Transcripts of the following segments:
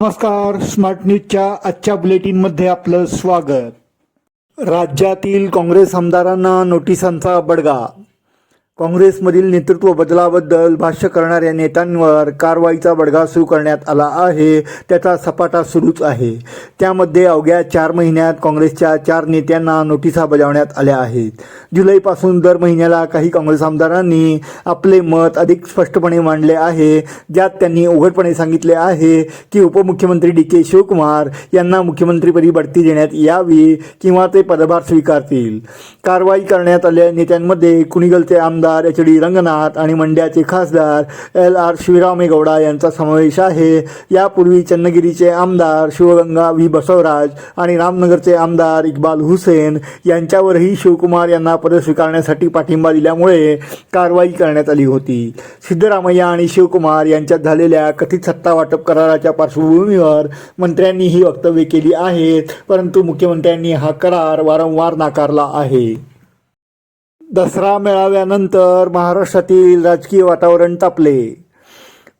नमस्कार स्मार्ट न्यूजच्या आजच्या बुलेटिनमध्ये आपलं स्वागत. राज्यातील काँग्रेस आमदारांना नोटिसांचा बडगा काँग्रेसमधील नेतृत्व बदलाबद्दल भाष्य करणाऱ्या नेत्यांवर कारवाईचा बडगा सुरू करण्यात आला आहे. त्याचा सपाटा सुरूच आहे. त्यामध्ये अवघ्या चार महिन्यात काँग्रेसच्या चार नेत्यांना नोटिसा बजावण्यात आल्या आहेत. जुलैपासून दर महिन्याला काही काँग्रेस आमदारांनी आपले मत अधिक स्पष्टपणे मांडले आहे. ज्यात त्यांनी उघडपणे सांगितले आहे की उपमुख्यमंत्री डी के शिवकुमार यांना मुख्यमंत्रीपदी बढती देण्यात यावी किंवा ते पदभार स्वीकारतील. कारवाई करण्यात आलेल्या नेत्यांमध्ये कुणीगलचे आमदार एच डी रंगनाथ आणि मंड्याचे खासदार एल आर शिवरामेगौडा यांचा समावेश आहे. यापूर्वी चन्नगिरीचे आमदार शिवगंगा व्ही बसवराज आणि रामनगरचे आमदार इक्बाल हुसेन यांच्यावरही शिवकुमार यांना पद स्वीकारण्यासाठी पाठिंबा दिल्यामुळे कारवाई करण्यात आली होती. सिद्धरामय्या आणि शिवकुमार यांच्यात झालेल्या कथित सत्ता वाटप कराराच्या पार्श्वभूमीवर मंत्र्यांनी ही वक्तव्य केली आहेत परंतु मुख्यमंत्र्यांनी हा करार वारंवार नाकारला आहे. दसरा मेळाव्यानंतर महाराष्ट्रातील राजकीय वातावरण तापले.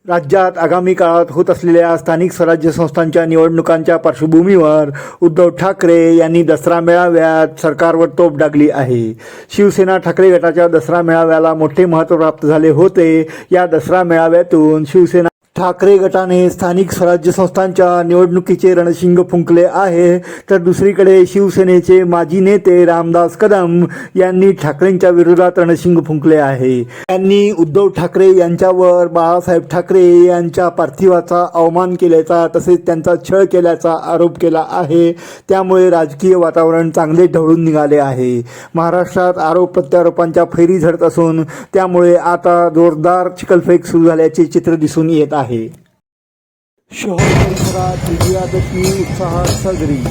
राज्यात आगामी काळात होत असलेल्या स्थानिक स्वराज्य संस्थांच्या निवडणुकांच्या पार्श्वभूमीवर उद्धव ठाकरे यांनी दसरा मेळाव्यात सरकारवर तोप डागली आहे. शिवसेना ठाकरे गटाच्या दसरा मेळाव्याला मोठे महत्त्व प्राप्त झाले होते. या दसरा मेळाव्यातून शिवसेना ठाकरे गटाने स्थानिक स्वराज्य संस्थांच्या निवडणुकीचे रणशिंग फुंकले आहे. तर दुसरीकडे शिवसेनेचे माजी नेते रामदास कदम यांनी ठाकरेंच्या विरोधात रणशिंग फुंकले आहे. त्यांनी उद्धव ठाकरे यांच्यावर बाळासाहेब ठाकरे यांच्या पार्थिवाचा अवमान केल्याचा तसेच त्यांचा छळ केल्याचा आरोप केला आहे. त्यामुळे राजकीय वातावरण चांगले ढवळून निघाले आहे. महाराष्ट्रात आरोप प्रत्यारोपांच्या फैरी झडत असून त्यामुळे आता जोरदार चिखलफेक सुरू झाल्याचे चित्र दिसून येत आहे. शहर परिसरात विजयादशमी उत्साहात साजरी.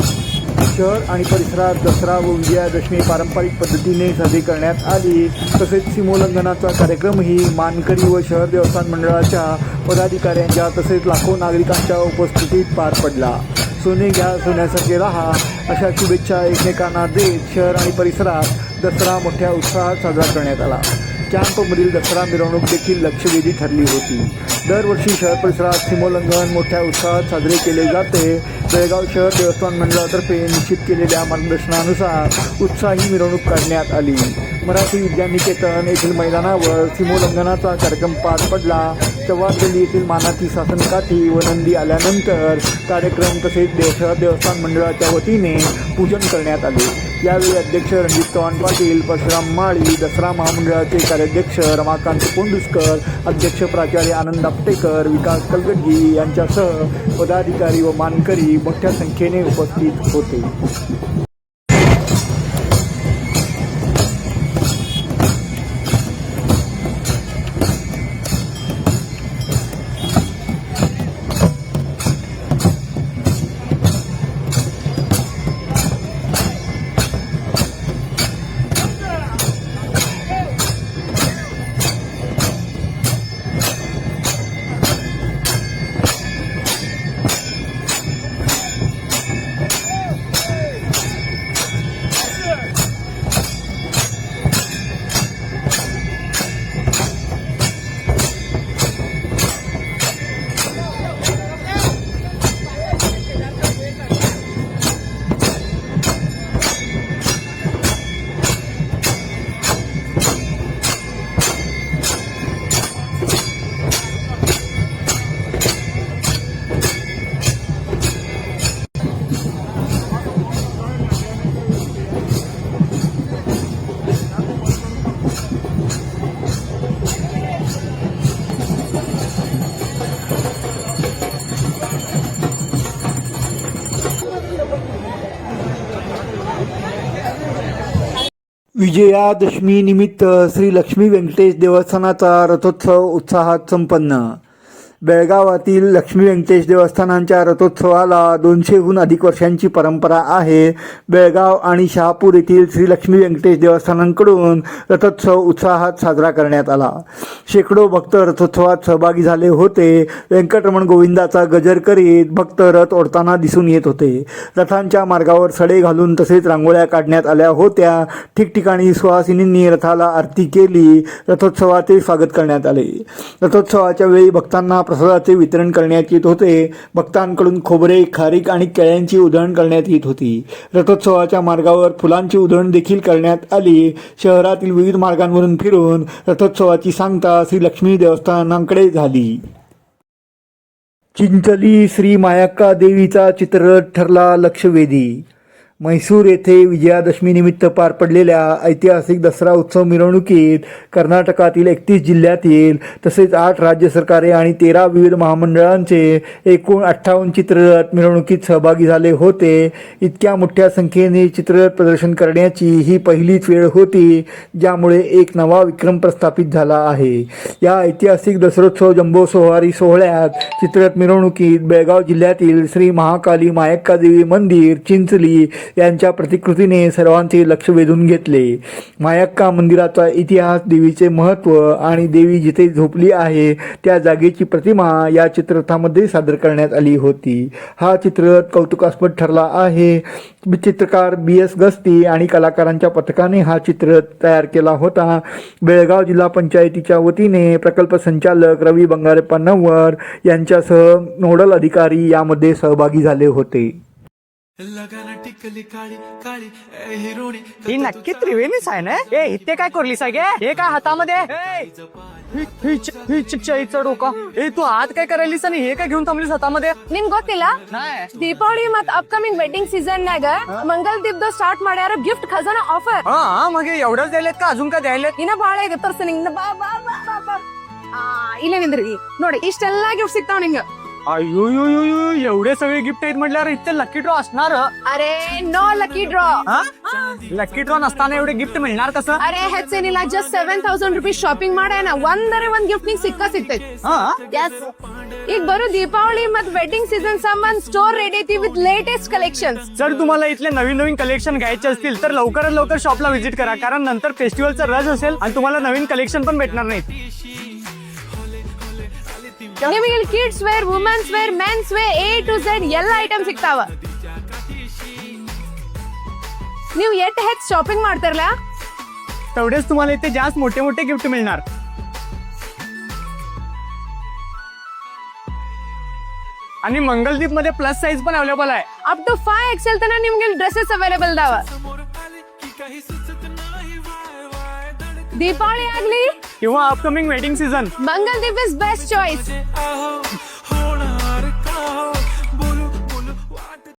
शहर आणि परिसरात दसरा व विजयादशमी पारंपरिक पद्धतीने साजरी करण्यात आली. तसेच सीमोल्लंघनाचा कार्यक्रमही मानकरी व शहर देवस्थान मंडळाच्या पदाधिकाऱ्यांच्या तसेच लाखो नागरिकांच्या उपस्थितीत पार पडला. सोने घ्या सोन्यासारखे राहा अशा शुभेच्छा एकमेकांना देत शहर आणि परिसरात दसरा मोठ्या उत्साहात साजरा करण्यात आला. कॅम्पमधील दसरा मिरवणूक देखील लक्षवेधी ठरली होती. दरवर्षी शहर परिसरात सीमोल्लंघन मोठ्या उत्साहात साजरे केले जाते. बेळगाव शहर देवस्थान मंडळातर्फे निश्चित केलेल्या मार्गदर्शनानुसार उत्साही मिरवणूक काढण्यात आली. मराठी विद्यानिकेतन येथील मैदानावर सीमोल्लंघनाचा कार्यक्रम पार पडला. चव्हाण गल्ली येथील मानाची शासनकाठी व नंदी आल्यानंतर कार्यक्रम तसेच देव शहर देवस्थान मंडळाच्या वतीने पूजन करण्यात आले. यावेळी अध्यक्ष रणजित चव्हाण पाटील परशुराम माळी दसरा महामंडळाचे कार्याध्यक्ष रमाकांत कोंडुसकर अध्यक्ष प्राचार्य आनंद आपटेकर विकास कलगटगी यांच्यासह पदाधिकारी व मानकरी मोठ्या संख्येने उपस्थित होते. विजयादशमी निमित्त श्री लक्ष्मी व्यंकटेश देवस्थानाचा रथोत्सव उत्साहात संपन्न. बेळगावातील लक्ष्मी व्यंकटेश देवस्थानांच्या रथोत्सवाला दोनशेहून अधिक वर्षांची परंपरा आहे. बेळगाव आणि शहापूर येथील श्री लक्ष्मी व्यंकटेश देवस्थानांकडून रथोत्सव उत्साहात साजरा करण्यात आला. शेकडो भक्त रथोत्सवात सहभागी झाले होते. व्यंकटरमण गोविंदाचा गजर करीत भक्त रथ ओढताना दिसून येत होते. रथांच्या मार्गावर सडे घालून तसेच रांगोळ्या काढण्यात आल्या होत्या. ठिकठिकाणी सुहासिनींनी रथाला आरती केली. रथोत्सवाचे स्वागत करण्यात आले. रथोत्सवाच्या वेळी भक्तांना प्रसादाचे वितरण करण्यात येत होते. भक्तांकडून खोबरे खारीक आणि केळ्यांची उधळण करण्यात येत होती. रथोत्सवाच्या मार्गावर फुलांची उधळण देखील करण्यात आली. शहरातील विविध मार्गांवरून फिरून रथोत्सवाची सांगता श्री लक्ष्मी देवस्थानांकडे झाली. चिंचली श्री मायाक्का देवीचा चित्ररथ ठरला लक्षवेधी. म्हैसूर येथे विजयादशमी निमित्त पार पडलेल्या ऐतिहासिक दसरा उत्सव मिरवणुकीत कर्नाटकातील एकतीस जिल्ह्यातील तसेच आठ राज्य सरकारे आणि तेरा विविध महामंडळांचे एकूण अठ्ठावन्न चित्ररथ मिरवणुकीत सहभागी झाले होते. इतक्या मोठ्या संख्येने चित्ररथ प्रदर्शन करण्याची ही पहिलीच वेळ होती ज्यामुळे एक नवा विक्रम प्रस्थापित झाला आहे. या ऐतिहासिक दसरोत्सव जंबो सोहारी सोहळ्यात चित्ररथ मिरवणुकीत बेळगाव जिल्ह्यातील श्री महाकाली मायक्का देवी मंदिर चिंचली यांच्या प्रतिकृतीने सर्वांचे लक्ष वेधून घेतले. मायक्का मंदिराचा इतिहास देवीचे महत्त्व आणि देवी जिथे झोपली आहे त्या जागेची प्रतिमा या चित्ररथामध्ये सादर करण्यात आली होती. हा चित्ररथ कौतुकास्पद ठरला आहे. चित्रकार बी एस गस्ती आणि कलाकारांच्या पथकाने हा चित्ररथ तयार केला होता. बेळगाव जिल्हा पंचायतीच्या वतीने प्रकल्प संचालक रवी बंगारेप्पा नव्वर यांच्यासह नोडल अधिकारी यामध्ये सहभागी झाले होते. ही नक्की त्रिवेणीच आहे ना ए इथे काय करली सगळे हे काय हातामध्ये ए, हि- हिच- हिच चईचं डोकं ए तू आत काय करायलीस आणि हे काय घेऊन थांबलीस हातामध्ये ನಿಮ್ ಗೊತ್ತಿಲ್ಲ नाही ದೀಪಾವಳಿ ಮತ್ ಅಪ್ಕಮಿಂಗ್ ವೆಡ್ಡಿಂಗ್ ಸೀಸನ್ ನಾಗ ಮಂಗಲ್ ದೀಪದ ಸ್ಟಾರ್ಟ್ ಮಾಡ್ಯಾರ ಗಿಫ್ಟ್ ಖಜಾನ ಆಫರ್ हा मग हे एवढंच द्यायलेत का अजून काय द्यायलेत ಇನ್ನ ಬಾಳ ಇದೆ ತರ್ಸ ನಿಂಗ್ ಬಾ ಬಾ ಬಾ ಬಾ ಬಾ ಆ, ಇಲ್ಲೇ ನಿಂದ್ರಿ ನೋಡಿ ಇಷ್ಟೆಲ್ಲಾ ಗಿಫ್ಟ್ ಸಿಗ್ತಾವ ನಿಂಗ अयो यो यो यो एवढे सगळे गिफ्ट आहेत म्हटल्यावर इथे लकी ड्रॉ असणार अरे no lucky draw lucky draw नसताना एवढे गिफ्ट मिळणार कसं अरे ह्याचे निला just seven thousand rupees shopping माड आहे ना वन दर वन गिफ्टिंग सिक्का सिक्ते एक बरं दीपावली मत वेडिंग सीझन सामान स्टोर रेडी ती विथ लेटेस्ट कलेक्शन जर तुम्हाला इथले नवीन नवीन कलेक्शन घ्यायचे असतील तर लवकरात लवकर शॉपला व्हिजिट करा कारण नंतर फेस्टिवलचा रज असेल आणि तुम्हाला नवीन कलेक्शन पण भेटणार नाही ನಿಮಗೆ ಇಲ್ಲಿ kids wear women's wear men's wear A to Z ಎಲ್ಲ ಐಟಮ್ ಸಿಗ್ತಾವ ನೀವು ಎಟ್ ಹೆಚ್ಚು ಶಾಪಿಂಗ್ ಮಾಡ್ತಿರಲ್ಲ तेवढेच तुम्हाला इथे जास्त मोठे मोठे गिफ्ट मिळणार आणि मंगलदीप मध्ये प्लस साईज पण अवेलेबल आहे ಅಪ್ ಟು ಫೈವ್ ಎಕ್ಸೆಲ್ ತನ ನಿಮ್ಗೆ ಡ್ರೆಸ್ಸಸ್ ಅವೈಲೇಬಲ್ ಇದಾವ ದೀಪಾವಳಿ ಆಗ್ಲಿ किंवा upcoming wedding season Mangaldeep is best choice